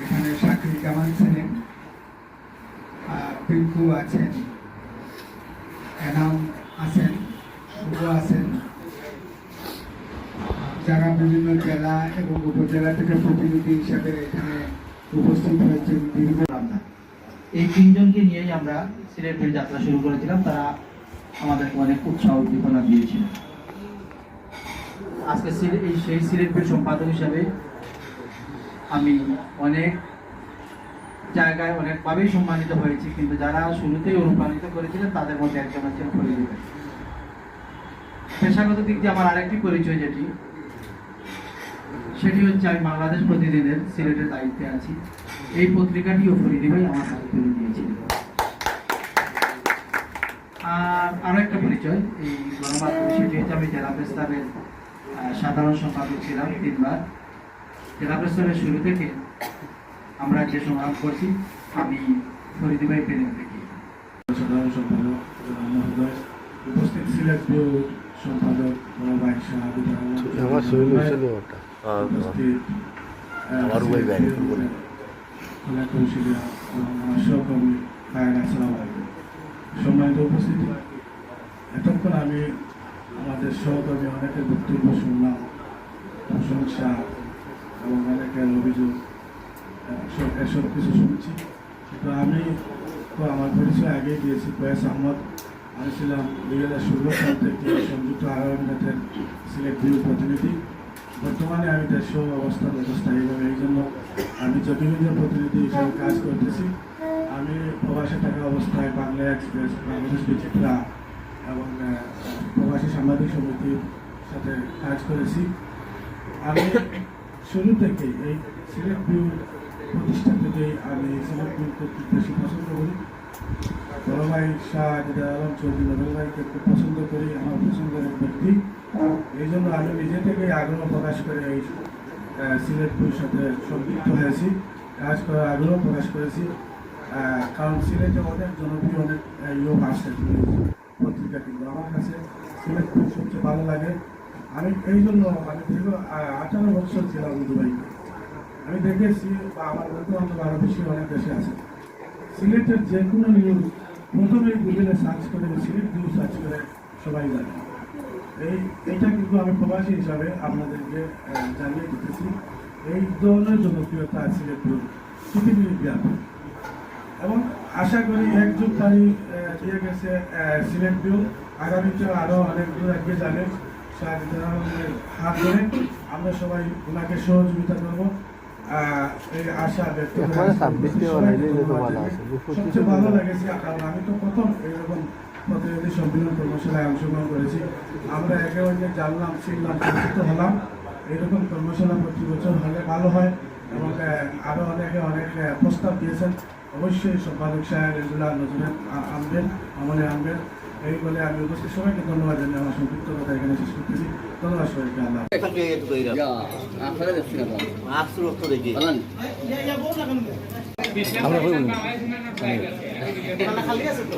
এখানে পিঙ্কু আছেন এনাম আছেন, শুভ আছেন। যারা বিভিন্ন জেলা এবং উপজেলা থেকে প্রতিনিধি হিসাবে এখানে উপস্থিত হয়েছেন, বিভিন্ন এই তিনজনকে নিয়েই আমরা সিলেটের যাত্রা শুরু করেছিলাম। তারা আমাদেরকে অনেক উৎসাহ উদ্দীপনা দিয়েছিল। আজকে এই সেই সিলেটের সম্পাদক হিসাবে আমি অনেক জায়গায় অনেকভাবেই সম্মানিত হয়েছি কিন্তু যারা শুরুতেই অনুপ্রাণিত করেছিলেন তাদের মধ্যে একজন হচ্ছেন ফরিদ পেশাগত দিক দিয়ে আমার আরেকটি পরিচয় যেটি সেটি হচ্ছে আমি বাংলাদেশ প্রতিদিনের সিলেটের দায়িত্বে আছি। এই পত্রিকাটিও ফরিদি আমার হাতে তুলে দিয়েছিলেন। আর আরও একটা পরিচয় এই গণমাধ্যমে সেটি হচ্ছে আমি জেলা প্রেস্তাবের আহ, সাধারণ সম্পাদক ছিলাম তিনবার। জেলা প্রেস্তাবের শুরু থেকে আমরা যে সংগ্রাম করছি আমি ফরিদি ভাই পেরেন থেকে। সাধারণ সম্পাদক মহোদয় উপস্থিত সিলেট ব্যুরো সম্পাদক সম্মানিত উপস্থিতি। এতক্ষণ আমি আমাদের সহকর্মী অনেকের বক্তব্য শুনলাম, প্রশংসা এবং অনেকের অভিযোগ সব- এসব কিছু শুনছি। তো আমি তো আমার পরিচয় আগেই দিয়েছি কয়েস আহমদ। আমি ছিলাম দুই হাজার ষোলো সাল থেকে সংযুক্ত আরব আমিরাতের সিলেট ভিউ প্রতিনিধি। বর্তমানে আমি দেশীয় অবস্থান স্থায়ীভাবে এই জন্য আমি বিভিন্ন প্রতিনিধি হিসেবে কাজ করতেছি। আমি প্রবাসে থাকা অবস্থায় বাংলা এক্সপ্রেস বাংলাদেশ বিচিত্রা এবং প্রবাসী সাংবাদিক সমিতির সাথে কাজ করেছি। আমি শুরু থেকে এই সিলেট ভিউ প্রতিষ্ঠা থেকেই আমি সিলেট ভিউকে খুব বেশি পছন্দ করি। বড় ভাই শাহ যেটা আলম চৌধুরী নবেল ভাইকে খুব পছন্দ করি আমার পছন্দের ব্যক্তি। এই জন্য আমি নিজে থেকেই আগ্রহ প্রকাশ করে এই সিলেট ভিউর সাথে সম্পৃক্ত হয়েছি। কাজ করার আগ্রহ প্রকাশ করেছি। কারণ সিলেটে অনেক জনপ্রিয় অনেক আহ, লোক আসে। পত্রিকা কিন্তু আমার কাছে। সিলেট সবচেয়ে ভালো লাগে আমি এই জন্য আমি দীর্ঘ আঠারো বছর ছিলাম দুবাইতে। আমি দেখেছি বা আমার বন্ধু বান্ধব আরও বেশি অনেক দেশে আছে। সিলেটের যে কোনো নিউজ প্রথমে গুগলে সার্চ করে সিলেট নিউজ সার্চ করে সবাই জানে। এই, এইটা কিন্তু আমি প্রবাসী হিসাবে আপনাদেরকে জানিয়ে দিতেছি। এই ধরনের জনপ্রিয়তা সিলেট নিউজ পৃথিবীর ব্যাপী। এবং আশা করি এক যুগ দিয়ে গেছে সিলেট ভিউ আগামীতে আরও অনেক দূর এগিয়ে যাবে। শাহজাহান আলমের হাত ধরে আমরা সবাই ওনাকে সহযোগিতা করব। এই আশা ব্যক্ত সবচেয়ে ভালো। লেগেছে কারণ আমি তো প্রথম এরকম প্রতিনিধি সম্মেলন কর্মশালায় অংশগ্রহণ করেছি। আমরা একে অন্যে জানলাম চিনলাম পরিচিত হলাম এরকম কর্মশালা প্রতি বছর হলে ভালো হয় এবং আহ, আরও অনেকে অনেক প্রস্তাব দিয়েছেন। অবশ্যই সম্পাদক সাহেব এগুলা নজরে আ- আনবেন আমলে আনবেন। এই বলে আমি উপস্থিত। সবাইকে ধন্যবাদ জানিয়ে আমার সংক্ষিপ্ত কথা এখানে শেষ করতেছি। ধন্যবাদ সবাইকে আল্লাহ আমরা খালি আছে তো।